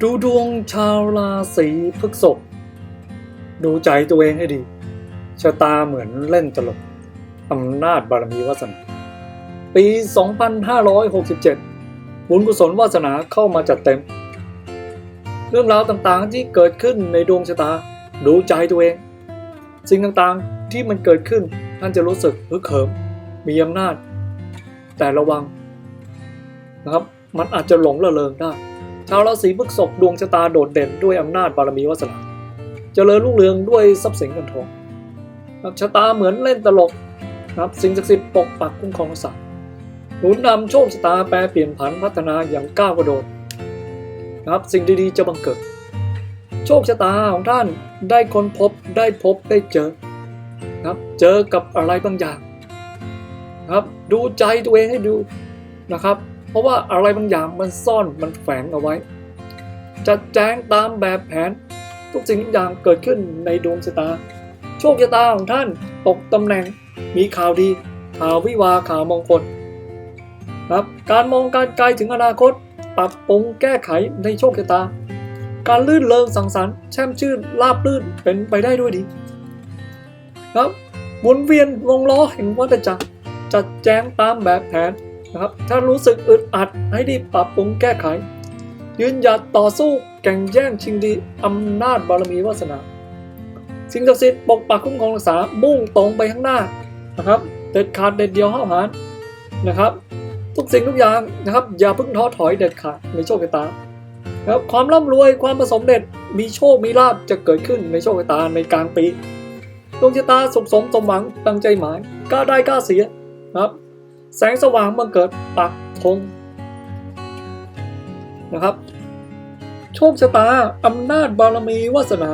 ดูดวงชาวราศีพฤษภดูใจตัวเองให้ดี ชะตาเหมือนเล่นตลกอำนาจบารมีวาสนา ปี 2567 บุญกุศลวาสนาเข้ามาจัดเต็ม เรื่องราวต่างๆที่เกิดขึ้นในดวงชะตา ดูใจตัวเอง สิ่งต่างๆที่มันเกิดขึ้นท่านจะรู้สึกฮึกเหิม มีอำนาจ แต่ระวังนะครับ มันอาจจะหลงละเลงได้ ชาวราศีพฤษภดวงชะตาโดดเด่นด้วยอำนาจบารมีวาสนาเจริญรุ่งเรืองด้วยทรัพย์สินเงินทองครับชะตาเหมือนเล่นตลกครับสิ่งศักดิ์สิทธิ์ปกปักคุ้มครองรักษาหนุนนำโชคชะตาแปรเปลี่ยนผันพัฒนาอย่างก้าวกระโดดครับสิ่งดีๆจะบังเกิด โชคชะตาของท่านได้ค้นพบได้พบได้เจอครับเจอกับอะไรบางอย่างครับดูใจตัวเองให้ดูนะครับ เพราะว่าอะไรบางอย่างมันซ่อนมันแฝงเอาไว้ จัดแจงตามแบบแผน ทุกสิ่งทุกอย่างเกิดขึ้นในดวงชะตา โชคชะตาของท่านตกตำแหน่ง มีข่าวดี ข่าววิวาข่าวมงคลครับการมองการไกลถึงอนาคต ปรับปรุงแก้ไขในโชคชะตา การลื่นเริงสังสรรค์แช่มชื่นราบลื่นเป็นไปได้ด้วยดีครับหมุนเวียนวงล้อแห่งวัฏจักรจัดแจงตามแบบแผน นะครับ ถ้ารู้สึกอึดอัดให้รีบปรับปรุงแก้ไข ยืนหยัดต่อสู้แข่งแย่งชิงดีอำนาจบารมีวาสนา สิ่งศักดิ์สิทธิ์ปกปักคุ้มครองรักษามุ่งตรงไปข้างหน้านะครับเด็ดขาดเด็ดเดียวห้าวหาญนะครับ ทุกสิ่งทุกอย่างนะครับ อย่าเพิ่งท้อถอยเด็ดขาดในโชคชะตาครับความร่ำรวยความประสมเด็จมีโชคมีลาภจะเกิดขึ้นในโชคชะตาในกลางปีดวงชะตาสุขสมสมหวังตั้งใจหมายกล้าได้กล้าเสียนะครับ แสงสว่างบังเกิดปักธงนะครับ โชคชะตาอำนาจบารมีวาสนา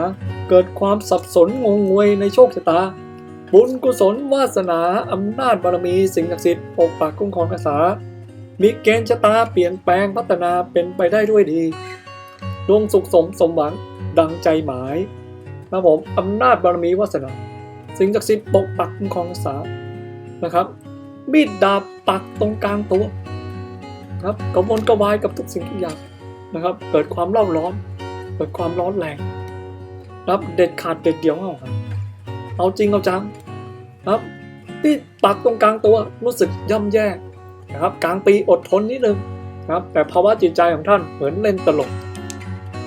เกิดความสับสนงงงวยในโชคชะตา บุญกุศลวาสนาอำนาจบารมีสิ่งศักดิ์สิทธิ์ปกปักคุ้มครองรักษา มีเกณฑ์ชะตาเปลี่ยนแปลงพัฒนาเป็นไปได้ด้วยดีดวงสุขสมสมหวังดังใจหมายนะผมอำนาจบารมีวาสนา สิ่งศักดิ์สิทธิ์ปกปักคุ้มครองรักษานะครับ มีดดาบปักตรงกลางตัวครับกระวนกระวายกับทุกสิ่งทุกอย่างนะครับ เกิดความเล่าร้อน เกิดความร้อนแรงครับเด็ดขาดเด็ดเดียวเอาครับเอาจริงเอาจังครับมีดปักตรงกลางตัวรู้สึกย่ำแย่นะครับ กลางปีอดทนนิดนึงนะครับ แต่ภาวะจิตใจของท่านเหมือนเล่นตลก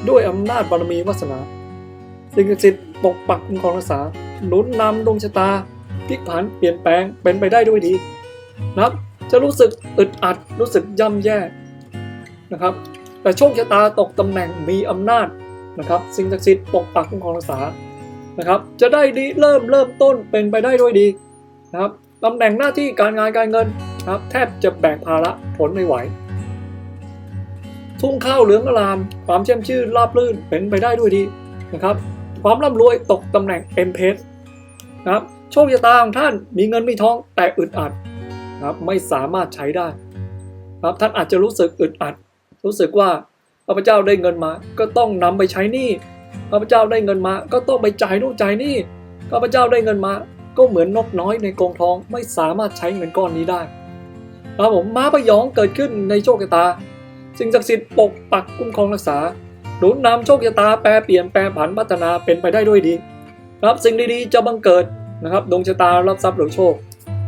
ด้วยอำนาจบารมีวาสนา สิ่งศักดิ์สิทธิ์ปกปักคุ้มครองรักษาหนุนนำดวงชะตาพลิกผันเปลี่ยนแปลงเป็นไปได้ด้วยดี นะครับ จะรู้สึกอึดอัดรู้สึกย่ำแย่นะครับ แต่โชคชะตาตกตำแหน่งมีอำนาจนะครับ สิ่งศักดิ์สิทธิ์ปกปักคุ้มครองรักษานะครับ จะได้ดีเริ่มเริ่มต้นเป็นไปได้ด้วยดีนะครับตำแหน่งหน้าที่การงานการเงินนะครับ แทบจะแบกภาระผลไม่ไหว ทุ่งข้าวเหลืองอลาม ความแช่มชื่นราบรื่นเป็นไปได้ด้วยดีนะครับ ความร่ำรวยตกตำแหน่งเอ็มเพสนะครับโชคชะตาของท่านมีเงินมีทองแต่อึดอัด ครับไม่สามารถใช้ได้ครับท่านอาจจะรู้สึกอึดอัด รู้สึกว่าข้าพเจ้าได้เงินมา ก็ต้องนำไปใช้หนี้ข้าพเจ้าได้เงินมา ก็ต้องไปจ่ายนู่นจ่ายนี่ข้าพเจ้าได้เงินมา ก็เหมือนนกน้อยในกรงทองไม่สามารถใช้เงินก้อนนี้ได้ครับผมม้าพยองเกิดขึ้นในโชคชะตา สิ่งศักดิ์สิทธิ์ปกปักคุ้มครองรักษาหนุนนำโชคชะตาแปรเปลี่ยนแปลผันพัฒนาเป็นไปได้ด้วยดี ครับสิ่งดีๆจะบังเกิดนะครับดวงชะตารับทรัพย์หรือโชค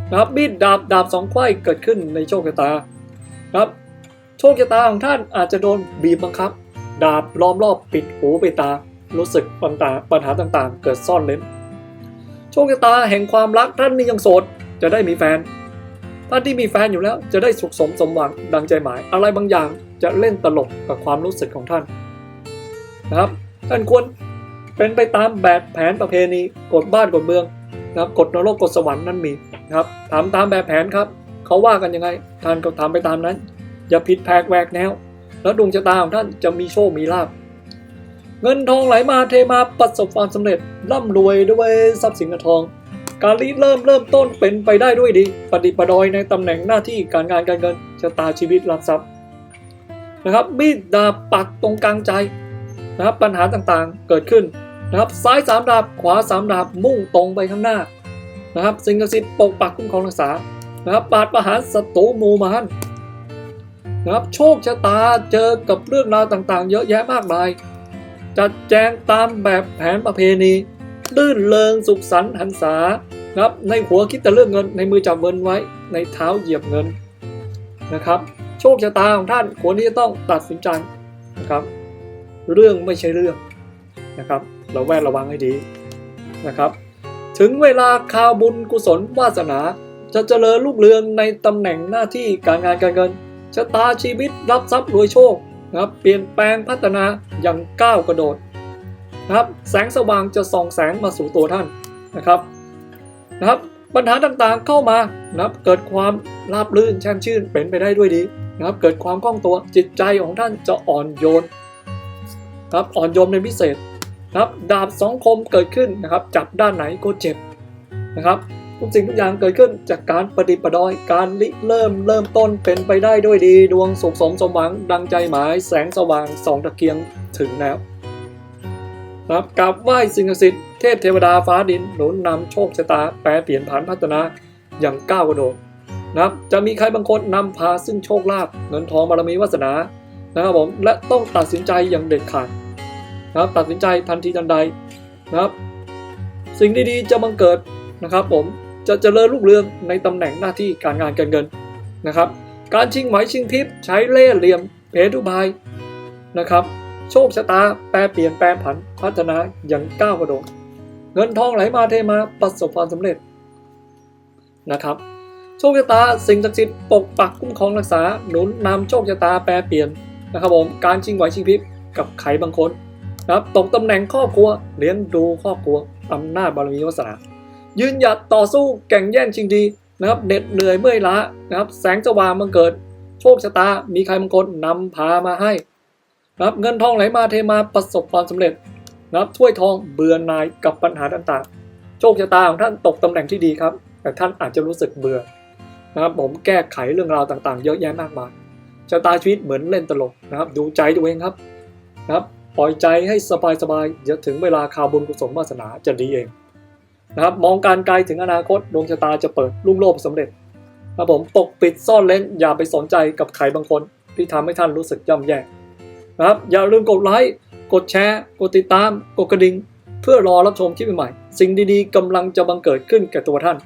นะครับมีดดาบดาบสองไขว้เกิดขึ้นในโชคชะตาครับ โชคชะตาของท่านอาจจะโดนบีบบังคับ ดาบล้อมรอบปิดหูปิดตา รู้สึกปัญหาปัญหาต่างๆ เกิดซ่อนเล้นโชคชะตาแห่งความรักท่านนี่ยังโสดจะได้มีแฟน ท่านที่มีแฟนอยู่แล้วจะได้สุขสมสมหวังดังใจหมาย อะไรบางอย่างจะเล่นตลกกับความรู้สึกของท่านนะครับ ท่านควรเป็นไปตามแบบแผนประเพณีกฎบ้านกฎเมืองนะครับกฎนรกกฎสวรรค์นั้นมี ครับทำตามแบบแผนครับเขาว่ากันยังไงท่านก็ทำไปตามนั้น อย่าผิดแผกแหวกแนว แล้วดวงชะตาของท่านจะมีโชคมีลาภเงินทองไหลมาเทมาประสบความสำเร็จร่ำรวยด้วยทรัพย์สินเงินทอง การรีเริ่มเริ่มต้นเป็นไปได้ด้วยดี ปฏิปดอยในตำแหน่งหน้าที่การงานการเงินชะตาชีวิตรับทรัพย์นะครับมีดดาบปักตรงกลางใจนะครับปัญหาต่างๆเกิดขึ้นนะครับซ้ายสามดาบขวาสามดาบมุ่งตรงไปข้างหน้า นะครับสิ่งศักดิ์สิทธิ์ปกปักคุ้มครองรักษานะครับปราดประหารศัตรูมูมารนะครับโชคชะตาเจอกับเรื่องราวต่างๆ เยอะแยะมากมาย จัดแจงตามแบบแผนประเพณีลื่นเริงสุขสันต์หันษานะครับในหัวคิดแต่เรื่องเงินในมือจับเงินไว้ในเท้าเหยียบเงินนะครับ โชคชะตาของท่านควรที่จะต้องตัดสินใจนะครับ เรื่องไม่ใช่เรื่องนะครับ เราแวดระวังให้ดีนะครับ ถึงเวลาข่าวบุญกุศลวาสนา จะเจริญรุ่งเรืองในตำแหน่งหน้าที่การงานการเงินชะตาชีวิตรับทรัพย์รวยโชคนะครับเปลี่ยนแปลงพัฒนาอย่างก้าวกระโดดนะครับแสงสว่างจะส่องแสงมาสู่ตัวท่านนะครับนะครับปัญหาต่างๆเข้ามานะครับเกิดความราบรื่นแช่มชื่นเป็นไปได้ด้วยดีนะครับเกิดความคล่องตัวจิตใจของท่านจะอ่อนโยนนะครับอ่อนโยนเป็นพิเศษ นะครับดาบสองคมเกิดขึ้นนะครับ จับด้านไหนก็เจ็บนะครับทุกสิ่งทุกอย่างเกิดขึ้นจากการปฏิปดอยการริเริ่มเริ่มต้นเป็นไปได้ด้วยดีดวงสุขสมสมหวังดังใจหมายแสงสว่างสองตะเกียงถึงแล้วนะครับกราบไหว้สิ่งศักดิ์สิทธิ์เทพเทวดาฟ้าดินหนุนนำโชคชะตาแปรเปลี่ยนผันพัฒนาอย่างก้าวกระโดดนะครับจะมีใครบางคนนำพาซึ่งโชคลาภเงินทองบารมีวาสนานะครับผมและต้องตัดสินใจอย่างเด็ดขาด นะครับตัดสินใจทันทีทันใดนะครับ สิ่งดีๆจะบังเกิดนะครับ ผมจะเจริญรุ่งเรืองในตำแหน่งหน้าที่การงานการเงินนะครับ การชิงไหมชิงพริบใช้เล่ห์เหลี่ยมเพทุบายนะครับ โชคชะตาแปรเปลี่ยนแปรผันพัฒนาอย่างก้าวกระโดดเงินทองไหลมาเทมาประสบความสำเร็จนะครับโชคชะตาสิ่งศักดิ์สิทธิ์ปกปักคุ้มครองรักษาหนุนนำโชคชะตาแปรเปลี่ยนนะครับผมการชิงไหวชิงพริบกับใครบางคน นะครับตกตำแหน่งครอบครัว เลี้ยงดูครอบครัวอำนาจบารมีวาสนายืนหยัดต่อสู้แข่งแย่งชิงดีนะครับเหน็ดเหนื่อยเมื่อยล้านะครับ แสงสว่างบังเกิด โชคชะตา มีใครบางคนนำพามาให้นะครับเงินทองไหลมาเทมาประสบความสำเร็จนะครับถ้วยทองเบื่อนายกับปัญหาต่างๆ โชคชะตาของท่านตกตำแหน่งที่ดีครับ แต่ท่านอาจจะรู้สึกเบื่อนะครับผมแก้ไขเรื่องราวต่างๆ เยอะแยะมากมายชะตาชีวิตเหมือนเล่นตลกนะครับ ดูใจตัวเองครับนะครับ ปล่อยใจให้สบายๆเดี๋ยวถึงเวลาข่าวบุญกุศลวาสนาจะดีเองนะครับมองการไกลถึงอนาคตดวงชะตาจะเปิดลุ่งโลภสำเร็จนะครับผมปกปิดซ่อนเล้นอย่าไปสนใจกับใครบางคนที่ทำให้ท่านรู้สึกย่ำแย่นะครับอย่าลืมกดไลค์กดแชร์ กดติดตาม กดกระดิ่งเพื่อรอรับชมคลิปใหม่ๆสิ่งดีๆกำลังจะบังเกิดขึ้นแก่ตัวท่าน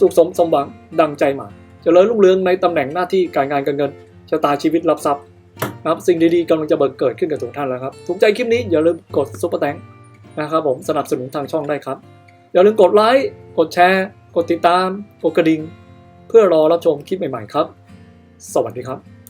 สุขสมสมหวังดังใจหมายเจริญรุ่งเรืองในตำแหน่งหน้าที่การงานการเงินชะตาชีวิตรับทรัพย์ นะครับสิ่งดีๆกำลังจะบังเกิดขึ้นกับทุกท่านแล้วครับถูกใจคลิปนี้อย่าลืมกดซุปเปอร์แตงนะครับผมสนับสนุนทางช่องได้ครับ อย่าลืมกดไลค์กดแชร์ กดติดตามกดกระดิ่งเพื่อรอรับชมคลิปใหม่ๆครับ สวัสดีครับ